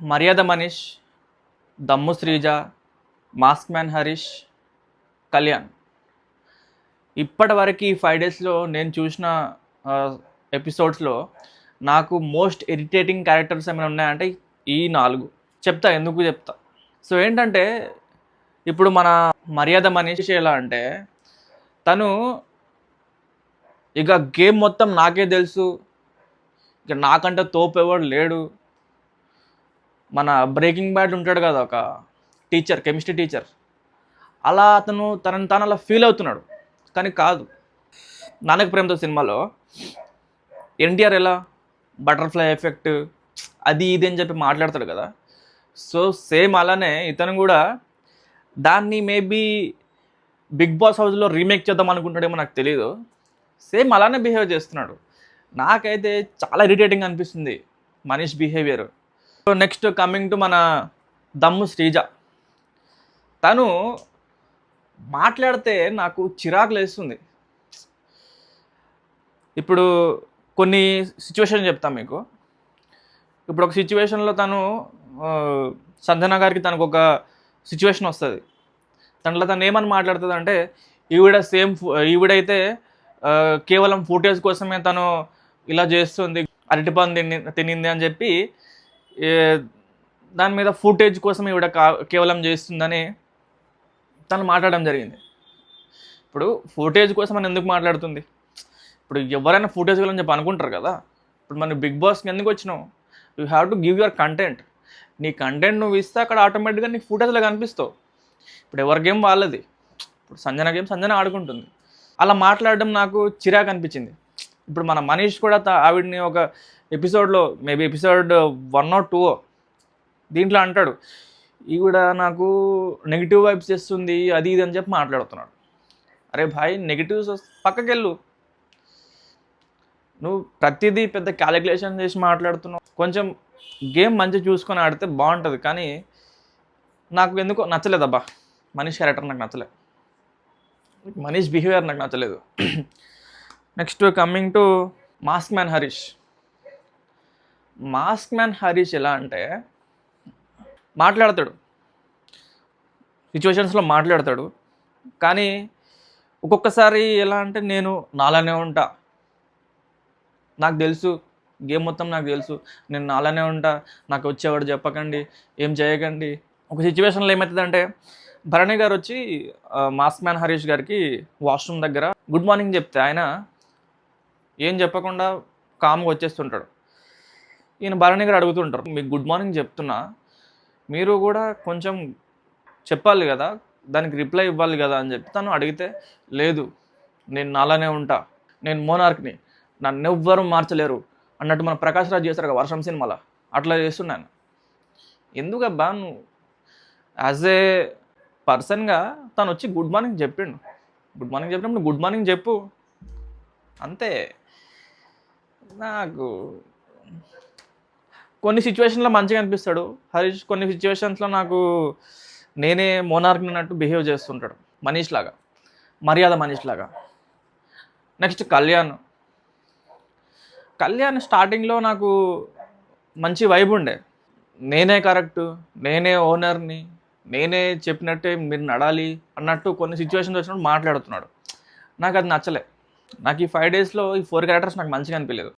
మర్యాద Manish Dammu Sreeja mask man Harish Kalyan. ఇప్పటివరకు ఈ ఫైవ్ డేస్లో నేను చూసిన ఎపిసోడ్స్లో నాకు మోస్ట్ ఇరిటేటింగ్ క్యారెక్టర్స్ ఏమైనా ఉన్నాయంటే ఈ నాలుగు. చెప్తా ఎందుకు చెప్తా? సో ఏంటంటే ఇప్పుడు మన మర్యాద మనీష్ ఎలా అంటే తను ఇక గేమ్ మొత్తం నాకే తెలుసు. ఇక నాకంటే తోపు ఎవడు లేడు. మన బ్రేకింగ్ బ్యాడ్ ఉంటాడు కదా ఒక టీచర్ కెమిస్ట్రీ టీచర్. అలా అతను తనని తాను అలా ఫీల్ అవుతున్నాడు. కానీ కాదు. నానక ప్రేమతో సినిమాలో ఎన్టీఆర్ ఎలా? బటర్ఫ్లై ఎఫెక్ట్ అది ఇది అని చెప్పి మాట్లాడతాడు కదా. సో సేమ్ అలానే ఇతను కూడా దాన్ని మేబీ బిగ్ బాస్ హౌస్లో రీమేక్ చేద్దాం అనుకుంటాడేమో నాకు తెలియదు సేమ్ అలానే బిహేవ్ చేస్తున్నాడు. నాకైతే చాలా ఇరిటేటింగ్ అనిపిస్తుంది Manish behaviour. Next coming to మన దమ్ము శ్రీజ. తను మాట్లాడితే నాకు చిరాకు లేస్తుంది. ఇప్పుడు కొన్ని సిచ్యువేషన్ చెప్తాను మీకు. ఇప్పుడు ఒక సిచ్యువేషన్లో తను సంజన గారికి తనకు ఒక సిచ్యువేషన్ వస్తుంది. దాంట్లో తను ఏమని మాట్లాడుతుంది అంటే ఈవిడ సేమ్ ఈవిడైతే కేవలం ఫుటేజ్ కోసమే తను ఇలా చేస్తుంది అరటిపండు తిని తినింది అని చెప్పి దాని మీద ఫుటేజ్ కోసం ఈవిడ కా కేవలం చేస్తుందని తను మాట్లాడడం జరిగింది. ఇప్పుడు ఫుటేజ్ కోసం అని ఎందుకు మాట్లాడుతుంది? ఇప్పుడు ఎవరైనా ఫుటేజ్ గురించి చెప్పి అనుకుంటారు కదా. ఇప్పుడు మనం బిగ్ బాస్కి ఎందుకు వచ్చినావు you have to give your content నీ కంటెంట్ నువ్వు ఇస్తే అక్కడ ఆటోమేటిక్గా నీ ఫుటేజ్లో కనిపిస్తావు. ఇప్పుడు ఎవరి గేమ్ వాళ్ళది? ఇప్పుడు సంజన గేమ్ సంజన ఆడుకుంటుంది. అలా మాట్లాడడం నాకు చిరాకు అనిపించింది. ఇప్పుడు మన మనీష్ కూడా ఆవిడని ఒక ఎపిసోడ్లో maybe episode one or two దీంట్లో అంటాడు ఈవిడ నాకు నెగిటివ్ వైబ్స్ చేస్తుంది అది ఇది అని చెప్పి మాట్లాడుతున్నాడు. అరే భాయ్ నెగిటివ్స్ పక్కకెళ్ళు. నువ్వు ప్రతిదీ పెద్ద క్యాలిక్యులేషన్ చేసి మాట్లాడుతున్నావు. కొంచెం గేమ్ మంచి చూసుకొని ఆడితే బాగుంటుంది కానీ నాకు ఎందుకో నచ్చలేదబ్బా మనీష్ క్యారెక్టర్ నాకు నచ్చలేదు మనీష్ బిహేవియర్ నాకు నచ్చలేదు. Next coming to mask man Harish. Mask man Harish ఎలా అంటే మాట్లాడతాడు. సిచ్యువేషన్స్లో మాట్లాడతాడు. కానీ ఒక్కొక్కసారి ఎలా అంటే నేను నాలానే ఉంటా. నాకు తెలుసు గేమ్ మొత్తం నాకు తెలుసు. నేను నాలానే ఉంటా. నాకు వచ్చేవాడు చెప్పకండి ఏం చేయకండి. ఒక సిచ్యువేషన్లో ఏమవుతుందంటే భరణి గారు వచ్చి మాస్క్ మ్యాన్ హరీష్ గారికి వాష్రూమ్ దగ్గర గుడ్ మార్నింగ్ చెప్తే ఆయన ఏం చెప్పకుండా కామ్గా వచ్చేస్తుంటాడు. ఈయన భరణి గారు అడుగుతుంటారు. మీకు గుడ్ మార్నింగ్ చెప్తున్నా. మీరు కూడా కొంచెం చెప్పాలి కదా దానికి రిప్లై ఇవ్వాలి కదా అని చెప్పి తను అడిగితే లేదు నేను నాలానే ఉంటా నేను మోనార్క్ని నన్ను ఎవ్వరూ మార్చలేరు అన్నట్టు మన ప్రకాష్ రాజ్ చేస్తారు కదా వర్షం సినిమాలో. అట్లా చేస్తున్నాను ఎందుకబ్బా నువ్వు? యాజ్ ఏ పర్సన్గా తను వచ్చి గుడ్ మార్నింగ్ చెప్పిండు. గుడ్ మార్నింగ్ చెప్పినప్పుడు గుడ్ మార్నింగ్ చెప్పు. అంతే. నాకు కొన్ని సిచ్యువేషన్లో మంచిగా అనిపిస్తాడు. హరీష్ కొన్ని సిచ్యువేషన్స్లో నాకు నేనే మోనార్క్ అన్నట్టు బిహేవ్ చేస్తుంటాడు. మనీష్ లాగా. మర్యాద మనీష్ లాగా. నెక్స్ట్ కళ్యాణ్. కళ్యాణ్ స్టార్టింగ్లో నాకు మంచి వైబ్ ఉండే. నేనే కరెక్ట్ నేనే ఓనర్ని నేనే చెప్పినట్టే మీరు నడాలి అన్నట్టు కొన్ని సిచ్యువేషన్స్ వచ్చినప్పుడు మాట్లాడుతున్నాడు. నాకు అది నచ్చలే. నాకు ఈ ఫైవ్ డేస్లో ఈ ఫోర్ క్యారెక్టర్స్ నాకు మంచిగా అనిపించలేదు.